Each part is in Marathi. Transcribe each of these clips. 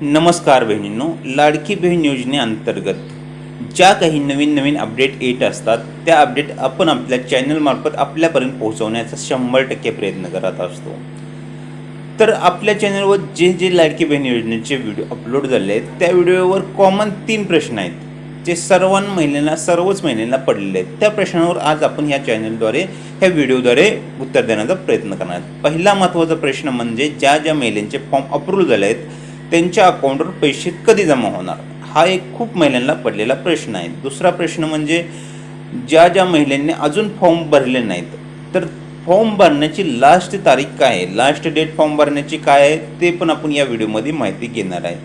नमस्कार बहिणींनो लाडकी बहीण योजनेअंतर्गत ज्या काही नवीन नवीन अपडेट येत असतात त्या अपडेट आपण आपल्या चॅनलमार्फत आपल्यापर्यंत पोहोचवण्याचा शंभर टक्के प्रयत्न करत असतो. तर आपल्या चॅनलवर जे जे लाडकी बहीण योजनेचे व्हिडिओ अपलोड झाले आहेत त्या व्हिडिओवर कॉमन तीन प्रश्न आहेत जे सर्व महिलांना सर्वच महिलांना पडलेले आहेत. त्या प्रश्नावर आज आपण ह्या चॅनलद्वारे ह्या व्हिडिओद्वारे उत्तर देण्याचा प्रयत्न करणार पहिला महत्त्वाचा प्रश्न म्हणजे ज्या ज्या महिलांचे फॉर्म अप्रूव्ह झाले आहेत त्यांच्या अकाउंटवर पैसे कधी जमा होणार? हा एक खूप महिलांना पडलेला प्रश्न आहे. दुसरा प्रश्न म्हणजे ज्या ज्या महिलांनी अजून फॉर्म भरले नाहीत तर फॉर्म भरण्याची लास्ट तारीख काय आहे? लास्ट डेट फॉर्म भरण्याची काय आहे? ते पण आपण या व्हिडिओमध्ये माहिती घेणार आहे.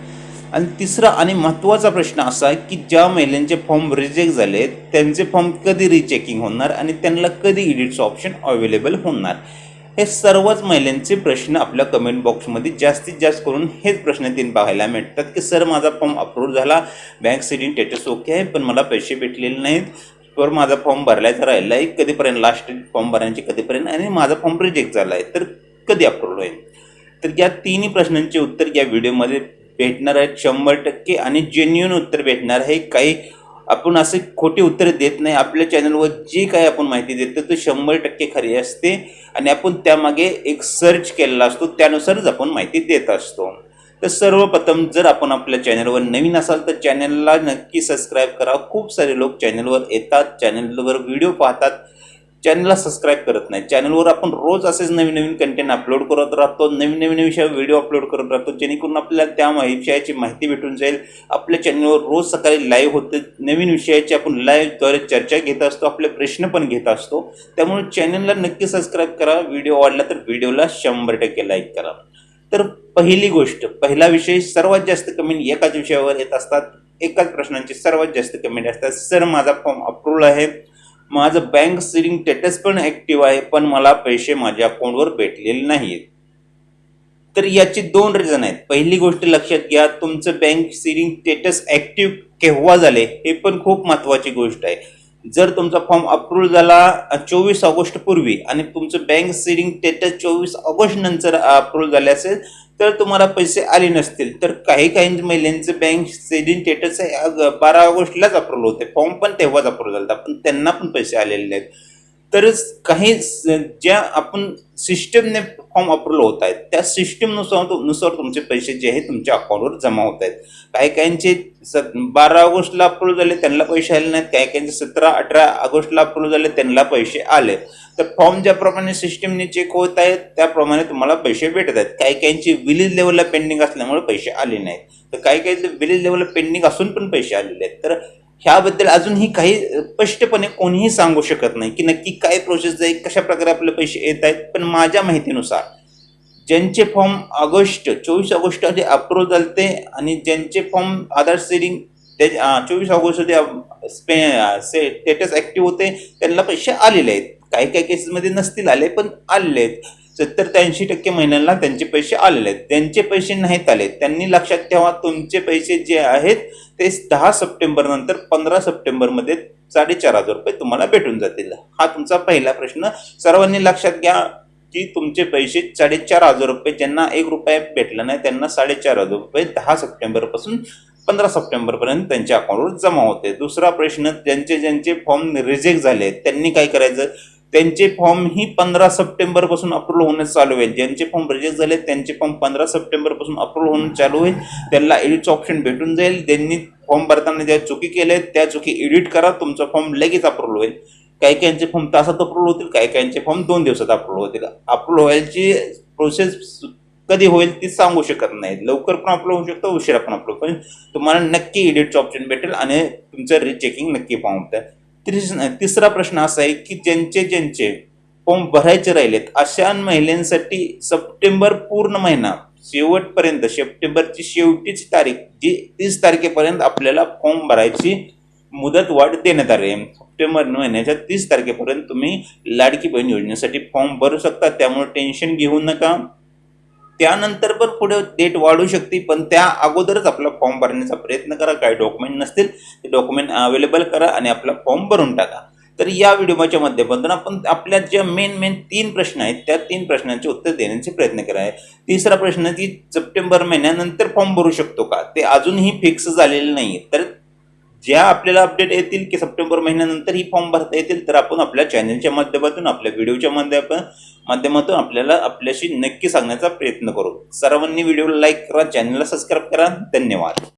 आणि तिसरा आणि महत्त्वाचा प्रश्न असा आहे की ज्या महिलांचे फॉर्म रिजेक्ट झाले आहेत, त्यांचे फॉर्म कधी रिचेकिंग होणार आणि त्यांना कधी इडिटचं ऑप्शन अवेलेबल होणार? हे सर्वच महिलांचे प्रश्न आपल्या कमेंट बॉक्समध्ये जास्तीत जास्त करून हेच प्रश्न तीन पाहायला मिळतात की सर माझा फॉर्म अप्रूव्ह झाला. बँक सिटिंग स्टेटस ओके आहे पण मला पैसे भेटलेले नाहीत. तर माझा फॉर्म भरलायचा राहिला आहे. कधीपर्यंत लास्ट फॉर्म भरण्याची कधीपर्यंत आणि माझा फॉर्म रिजेक्ट झाला आहे. तर कधी अप्रूव्ह होईल? तर या तिन्ही प्रश्नांचे उत्तर या व्हिडिओमध्ये भेटणार आहेत. शंभर टक्के आणि जेन्युन उत्तर भेटणार आहे. काही आपण असे खोटी उत्तरे देत नाही. आपल्या चॅनलवर जी काही आपण माहिती देतो ते शंभर टक्के खरी असते. आणि आपण त्यामागे एक सर्च केलेला असतो. त्यानुसारच आपण माहिती देत असतो. तर सर्वप्रथम जर आपण आपल्या चॅनलवर नवीन असाल तर चॅनलला नक्की सबस्क्राईब करा. खूप सारे लोक चॅनलवर येतात. चॅनलवर व्हिडिओ पाहतात. चॅनलला सबस्क्राईब करत नाही. चॅनलवर आपण रोज असेच नवीन नवीन कंटेंट अपलोड करत राहतो नवीन नवीन विषय व्हिडिओ अपलोड करत राहतो जेणेकरून आपल्याला त्या विषयाची माहिती भेटून जाईल. आपल्या चॅनलवर रोज सकाळी लाईव्ह होते. नवीन विषयाची आपण लाईव्हद्वारे चर्चा घेत असतो आपले प्रश्न पण घेत असतो. त्यामुळे चॅनलला नक्की सबस्क्राईब करा. व्हिडिओ आवडला तर व्हिडिओला शंभर टक्के लाईक करा. तर पहिली गोष्ट पहिला विषय सर्वात जास्त कमेंट एकाच विषयावर येत असतात. एकाच प्रश्नांचे सर्वात जास्त कमेंट असतात. सर माझा फॉर्म अप्रूव्ह आहे. माझं बँक सिडिंग स्टेटस पण ॲक्टिव्ह आहे पण मला पैसे माझ्या अकाउंटवर भेटलेले नाहीत तर याची दोन रिझन आहेत. पहिली गोष्ट लक्षात घ्या तुमचं बँक सिडिंग स्टेटस ॲक्टिव्ह केव्हा झाले हे पण खूप महत्त्वाची गोष्ट आहे. जर तुमचा फॉर्म अप्रूव्ह झाला चोवीस ऑगस्ट पूर्वी आणि तुमचं बँक सिडिंग स्टेटस चोवीस ऑगस्ट नंतर अप्रूव्ह झाले असेल तर तुम्हाला पैसे आले नसतील. तर काही काही महिलांचं बँक सेडिंग स्टेटस बारा ऑगस्टलाच अप्रूव्ह होते. फॉर्म पण तेव्हाच अप्रूव्ह झाला पण त्यांना पण पैसे आलेले नाहीत. तरच काही ज्या आपण सिस्टमने फॉर्म अप्रूव्ह होत आहेत त्या सिस्टमनुसार नुसार तुमचे पैसे जे आहेत तुमच्या अकाउंटवर जमा होत आहेत. काही काहींचे स बारा ऑगस्टला अप्रूव्ह झाले त्यांना पैसे आले नाहीत. काही काहींचे सतरा अठरा ऑगस्टला अप्रूव्ह झाले त्यांना पैसे आले. तर फॉर्म ज्याप्रमाणे सिस्टमने चेक होत आहेत त्याप्रमाणे तुम्हाला पैसे भेटत आहेत. काही काहींची विलेज लेवलला पेंडिंग असल्यामुळे पैसे आले नाहीत. तर काही काही विलेज लेवलला पेंडिंग असून पण पैसे आलेले आहेत. तर ह्याबद्दल अजूनही काही स्पष्टपणे कोणीही सांगू शकत नाही की नक्की काय प्रोसेस जाईल कशा प्रकारे आपले पैसे येत आहेत. पण माझ्या माहितीनुसार ज्यांचे फॉर्म ऑगस्ट चोवीस ऑगस्ट आधी अप्रूव्ह झालते आणि ज्यांचे फॉर्म आधार सेलिंग ते चोवीस ऑगस्ट स्टेटस ॲक्टिव्ह होते त्यांना पैसे आलेले आहेत. काही काही केसेसमध्ये नसतील आले पण आलेले आहेत. सत्तर ते ऐंशी टक्के महिन्यांना त्यांचे पैसे आलेले आहेत. त्यांचे पैसे नाहीत आले. त्यांनी लक्षात ठेवा तुमचे पैसे जे आहेत ते दहा सप्टेंबर नंतर पंधरा सप्टेंबरमध्ये साडेचार हजार रुपये तुम्हाला भेटून जातील. हा तुमचा पहिला प्रश्न. सर्वांनी लक्षात घ्या की तुमचे पैसे साडेचार हजार रुपये ज्यांना एक रुपया भेटला नाही त्यांना साडेचार हजार रुपये दहा सप्टेंबरपासून पंधरा सप्टेंबरपर्यंत त्यांच्या अकाउंटवर जमा होते. दुसरा प्रश्न ज्यांचे ज्यांचे फॉर्म रिजेक्ट झाले त्यांनी काय करायचं? त्यांचे फॉर्म ही पंधरा सप्टेंबरपासून अप्रूव्ह होणं चालू होईल. ज्यांचे फॉर्म रिजेक्ट झाले त्यांचे फॉर्म पंधरा सप्टेंबरपासून अप्रूव्ह होणं चालू होईल. त्यांना एडिटचं ऑप्शन भेटून जाईल. त्यांनी फॉर्म भरताना ज्या चुकी केल्या आहेत त्या चुकी एडिट करा. तुमचा फॉर्म लगेच अप्रूव्ह होईल. काही काहींचे फॉर्म तासात अप्रूव्ह होतील काही काहींचे फॉर्म दोन दिवसात अप्रूव्ह होतील. अप्रूव्ह व्हायची प्रोसेस कधी होईल ती सांगू शकत नाही लवकर पण अप्रूव्ह होऊ शकतं उशिरा पण अप्रूव्ह पण तुम्हाला नक्की एडिटचं ऑप्शन भेटेल आणि तुमचं रिचेकिंग नक्की फॉर्म होतं. तिसरा प्रश्न असा आहे की ज्यांचे ज्यांचे फॉर्म भरायचे राहिलेत अशा महिलांसाठी सप्टेंबर पूर्ण महिना शेवटपर्यंत सप्टेंबरची शेवटीची तारीख जी तीस तारखेपर्यंत आपल्याला फॉर्म भरायची मुदत वाढ देण्यात आली आहे. सप्टेंबर महिन्याच्या तीस तारखेपर्यंत तुम्ही लाडकी बहीण योजनेसाठी फॉर्म भरू शकता. त्यामुळे टेन्शन घेऊ नका. त्यानंतर पण पुढे डेट वाढू शकते पण त्या अगोदरच आपला फॉर्म भरण्याचा प्रयत्न करा. काही डॉक्युमेंट नसतील ते डॉक्युमेंट अवेलेबल करा आणि आपला फॉर्म भरून टाका. तर या व्हिडिओच्या माध्यमातून आपण आपल्या ज्या मेन मेन तीन प्रश्न आहेत त्या तीन प्रश्नांचे उत्तर देण्याचे प्रयत्न करा आहे तिसरा प्रश्न की सप्टेंबर महिन्यानंतर फॉर्म भरू शकतो का? ते अजूनही फिक्स झालेलं नाही तर ज्या आपल्याला अपडेट येतील की सप्टेंबर महिन्यानंतर ही फॉर्म भरता येतील तर आपण आपल्या चॅनलच्या माध्यमातून आपल्या व्हिडिओच्या माध्यमातून माध्यमातून आपल्याला आपल्याशी नक्की सांगण्याचा प्रयत्न करू. सर्वांनी व्हिडिओला लाईक करा चॅनलला सबस्क्राईब करा. धन्यवाद.